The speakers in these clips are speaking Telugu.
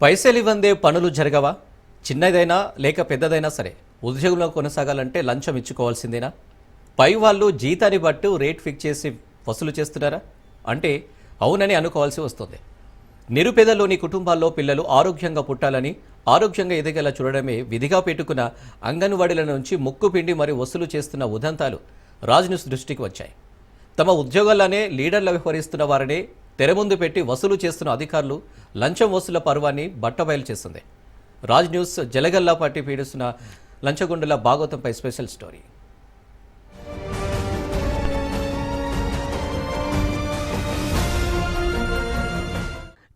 పైసలు ఇవ్వందే పనులు జరగవా? చిన్నదైనా లేక పెద్దదైనా సరే ఉద్యోగంలో కొనసాగాలంటే లంచం ఇచ్చుకోవాల్సిందేనా? పై వాళ్ళు జీతాన్ని బట్టు రేట్ ఫిక్స్ చేసి వసూలు చేస్తున్నారా? అంటే అవునని అనుకోవాల్సి వస్తుంది. నిరుపేదలోని కుటుంబాల్లో పిల్లలు ఆరోగ్యంగా పుట్టాలని ఆరోగ్యంగా ఎదిగేలా చూడడమే విధిగా పెట్టుకున్న అంగన్వాడీల నుంచి ముక్కు పిండి మరి వసూలు చేస్తున్న ఉదంతాలు రాజ్ న్యూస్ దృష్టికి వచ్చాయి. తమ ఉద్యోగాల్లోనే లీడర్లు వ్యవహరిస్తున్న వారిని తెర ముందు పెట్టి వసూలు చేస్తున్న అధికారులు లంచం వసూల పర్వాన్ని బట్టబయలు చేస్తుంది రాజ్ న్యూస్ జలగల్లా పార్టీ పీడిస్తున్న లంచగొండల భాగవతంపై స్పెషల్ స్టోరీ.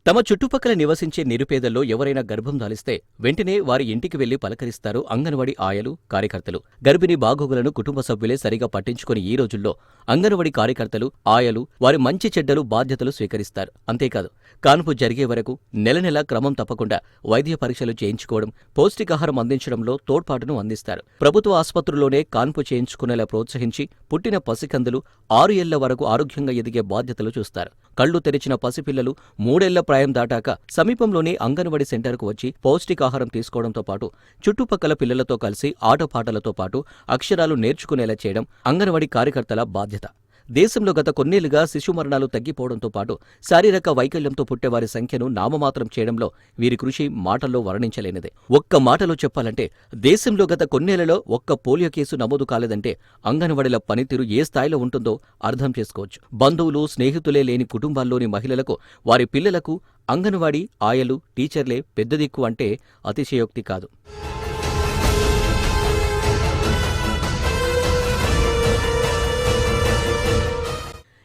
తమ చుట్టుపక్కల నివసించే నిరుపేదల్లో ఎవరైనా గర్భం దాలిస్తే వెంటనే వారి ఇంటికి వెళ్ళి పలకరిస్తారు అంగన్వాడీ ఆయలు కార్యకర్తలు. గర్భిణీ బాగోగులను కుటుంబ సభ్యులే సరిగా పట్టించుకుని ఈ రోజుల్లో అంగన్వాడీ కార్యకర్తలు ఆయలు వారి మంచి చెడ్డలు బాధ్యతలు స్వీకరిస్తారు. అంతేకాదు కాన్పు జరిగే వరకు నెల నెల క్రమం తప్పకుండా వైద్య పరీక్షలు చేయించుకోవడం పౌష్టికాహారం అందించడంలో తోడ్పాటును అందిస్తారు. ప్రభుత్వ ఆసుపత్రుల్లోనే కాన్పు చేయించుకునేలా ప్రోత్సహించి పుట్టిన పసికందులు ఆరు ఏళ్ళ వరకు ఆరోగ్యంగా ఎదిగే బాధ్యతలు చూస్తారు. కళ్ళు తెరిచిన పసిపిల్లలు మూడేళ్ళ ప్రాయం దాటాక సమీపంలోని అంగన్వాడీ సెంటర్కు వచ్చి పౌష్టికాహారం తీసుకోవడంతో పాటు చుట్టుపక్కల పిల్లలతో కలిసి ఆటపాటలతో పాటు అక్షరాలు నేర్చుకునేలా చేయడం అంగన్వాడీ కార్యకర్తల బాధ్యత. దేశంలో గత కొన్నేళ్ళుగా శిశు మరణాలు తగ్గిపోవడంతో పాటు శారీరక వైకల్యంతో పుట్టేవారి సంఖ్యను నామమాత్రం చేయడంలో వీరి కృషి మాటల్లో వర్ణించలేనిదే. ఒక్క మాటలో చెప్పాలంటే దేశంలో గత కొన్నేళ్ళలో ఒక్క పోలియో కేసు నమోదు కాలేదంటే అంగన్వాడీల పనితీరు ఏ స్థాయిలో ఉంటుందో అర్థం చేసుకోవచ్చు. బంధువులు స్నేహితులే లేని కుటుంబాల్లోని మహిళలకు వారి పిల్లలకు అంగన్వాడీ ఆయలు టీచర్లే పెద్ద దిక్కు అంటే అతిశయోక్తి కాదు.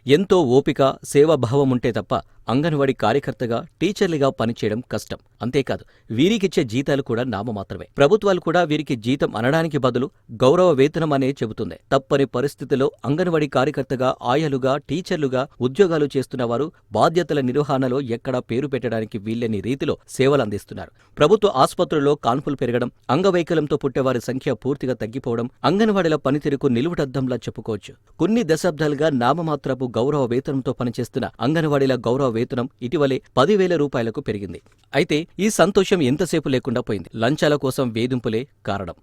ఎంతో ఓపిక సేవాభావం తప్ప అంగన్వాడీ కార్యకర్తగా టీచర్లుగా పనిచేయడం కష్టం. అంతేకాదు వీరికిచ్చే జీతాలు కూడా నామమాత్రమే ప్రభుత్వాలు కూడా వీరికి జీతం అనడానికి బదులు గౌరవ వేతనం అనే చెబుతుంది తప్పని పరిస్థితిలో అంగన్వాడీ కార్యకర్తగా ఆయాలుగా టీచర్లుగా ఉద్యోగాలు చేస్తున్న వారు బాధ్యతల నిర్వహణలో ఎక్కడా పేరు పెట్టడానికి వీల్లేని రీతిలో సేవలు అందిస్తున్నారు. ప్రభుత్వ ఆసుపత్రుల్లో కాన్పులు పెరగడం అంగవైకల్యంతో పుట్టేవారి సంఖ్య పూర్తిగా తగ్గిపోవడం అంగన్వాడీల పనితీరుకు నిలువుటద్దంలా చెప్పుకోవచ్చు. కొన్ని దశాబ్దాలుగా నామమాత్రపు గౌరవ వేతనంతో పనిచేస్తున్న అంగన్వాడీల గౌరవ వేతనం ఇటీవలే పదివేల రూపాయలకు పెరిగింది. అయితే ఈ సంతోషం ఎంతసేపు లేకుండా పోయింది. లంచాల కోసం వేధింపులే కారణం.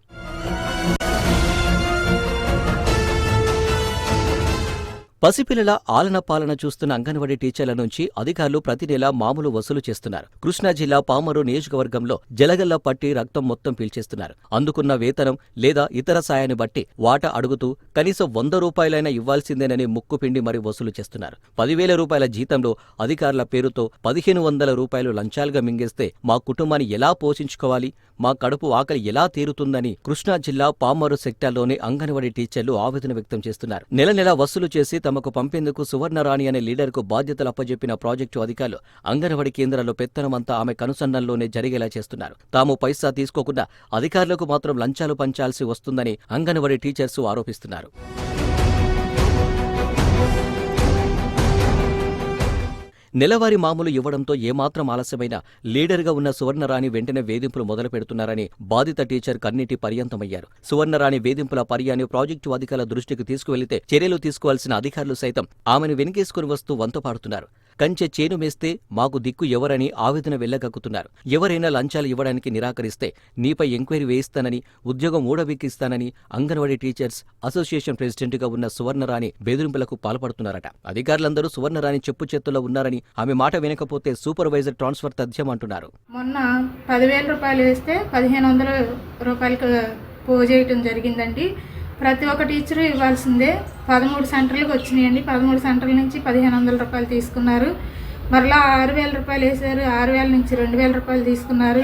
పసిపిల్లల ఆలన పాలన చూస్తున్న అంగన్వాడీ టీచర్ల నుంచి అధికారులు ప్రతి నెల మామూలు వసూలు చేస్తున్నారు. కృష్ణా జిల్లా పామరు నియోజకవర్గంలో జలగల్ల పట్టి రక్తం మొత్తం పీల్చేస్తున్నారు. అందుకున్న వేతనం లేదా ఇతర సాయాన్ని బట్టి వాట అడుగుతూ కనీసం వంద రూపాయలైనా ఇవ్వాల్సిందేనని ముక్కుపిండి మరి వసూలు చేస్తున్నారు. పదివేల రూపాయల జీతంలో అధికారుల పేరుతో పదిహేను వందల రూపాయలు లంచాలుగా మింగేస్తే మా కుటుంబాన్ని ఎలా పోషించుకోవాలి? మా కడుపు ఆకలి ఎలా తీరుతుందని కృష్ణా జిల్లా పామరు సెక్టార్లోని అంగన్వాడీ టీచర్లు ఆవేదన వ్యక్తం చేస్తున్నారు. నెల నెల వసూలు చేసి తమకు పంపేందుకు సువర్ణరాణి అనే లీడర్కు బాధ్యతలు అప్పజెప్పిన ప్రాజెక్టు అధికారులు అంగన్వాడీ కేంద్రాల్లో పెత్తనమంతా ఆమె కనుసన్నల్లోనే జరిగేలా చేస్తున్నారు. తాము పైసా తీసుకోకుండా అధికారులకు మాత్రం లంచాలు పంచాల్సి వస్తుందని అంగన్వాడీ టీచర్స్ ఆరోపిస్తున్నారు. నెలవారీ మామూలు ఇవ్వడంతో ఏమాత్రం ఆలస్యమైన లీడర్గా ఉన్న సువర్ణరాణి వెంటనే వేధింపులు మొదలు పెడుతున్నారని బాధిత టీచర్ కన్నీటి పర్యంతమయ్యారు. సువర్ణరాణి వేధింపుల పర్యాన్ని ప్రాజెక్టు అధికారుల దృష్టికి తీసుకువెళితే చర్యలు తీసుకోవాల్సిన అధికారులు సైతం ఆమెను వెనుకేసుకుని వస్తూ వంతపాడుతున్నారు కంచె చేను మేస్తే మాకు దిక్కు ఎవరని ఆవేదన వెళ్ళగక్కుతున్నారు ఎవరైనా లంచాలు ఇవ్వడానికి నిరాకరిస్తే నీపై ఎంక్వైరీ వేయిస్తానని ఉద్యోగం ఊడబెక్కిస్తానని అంగన్వాడీ టీచర్స్ అసోసియేషన్ ప్రెసిడెంట్గా ఉన్న సువర్ణరాణి బెదిరింపులకు పాల్పడుతున్నారట. అధికారులందరూ సువర్ణరాణి చెప్పు చేతుల్లో ఉన్నారని ఆమె మాట వినకపోతే సూపర్వైజర్ ట్రాన్స్ఫర్ తథ్యం అంటున్నారు. మొన్న పదివేల రూపాయలు వేస్తే పదిహేను వందల రూపాయలకు పోజేయటం జరిగిందండి. ప్రతి ఒక్క టీచరు ఇవ్వాల్సిందే. పదమూడు సెంటర్లకు వచ్చినాయండి. పదమూడు సెంటర్ల నుంచి పదిహేను వందల రూపాయలు తీసుకున్నారు. మరలా ఆరు వేల రూపాయలు వేశారు. ఆరు వేల నుంచి రెండు వేల రూపాయలు తీసుకున్నారు.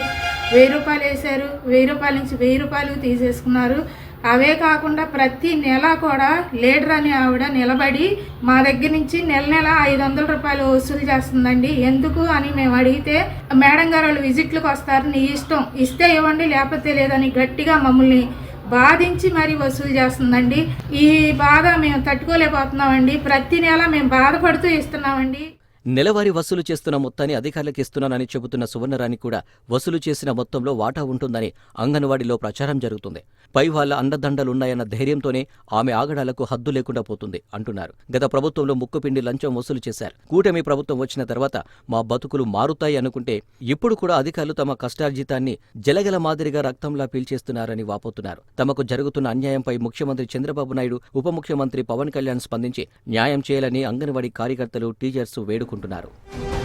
వెయ్యి రూపాయలు వేశారు. వెయ్యి రూపాయల నుంచి వెయ్యి రూపాయలు తీసేసుకున్నారు. అవే కాకుండా ప్రతి నెల కూడా లీడర్ అని ఆవిడ నిలబడి మా దగ్గర నుంచి నెల నెల ఐదు వందల రూపాయలు వసూలు చేస్తుందండి. ఎందుకు అని మేము అడిగితే మేడం గారు వాళ్ళు విజిట్లకు వస్తారు. నీ ఇష్టం. ఇస్తే ఇవ్వండి. లేకపోతే లేదని గట్టిగా మమ్మల్ని బాధించి మరీ వసూలు చేస్తుందండి. ఈ బాధ మేము తట్టుకోలేకపోతున్నామండి. ప్రతి నెల మేము బాధపడుతూ ఇస్తున్నామండి. నెలవారీ వసూలు చేస్తున్న మొత్తాన్ని అధికారులకు ఇస్తున్నానని చెబుతున్న సువర్ణరాణి కూడా వసూలు చేసిన మొత్తంలో వాటా ఉంటుందని అంగన్వాడీలో ప్రచారం జరుగుతుంది. పై వాళ్ళ అండదండలున్నాయన్న ధైర్యంతోనే ఆమె ఆగడాలకు హద్దు లేకుండా పోతుంది అంటున్నారు. గత ప్రభుత్వంలో ముక్కుపిండి లంచం వసూలు చేశారు. కూటమి ప్రభుత్వం వచ్చిన తర్వాత మా బతుకులు మారుతాయి అనుకుంటే ఇప్పుడు కూడా అధికారులు తమ కష్టార్జితాన్ని జలగల మాదిరిగా రక్తంలా పీల్చేస్తున్నారని వాపోతున్నారు. తమకు జరుగుతున్న అన్యాయంపై ముఖ్యమంత్రి చంద్రబాబు నాయుడు ఉప ముఖ్యమంత్రి పవన్ కళ్యాణ్ స్పందించి న్యాయం చేయాలని అంగన్వాడీ కార్యకర్తలు టీచర్స్ వేడుకుంటున్నారు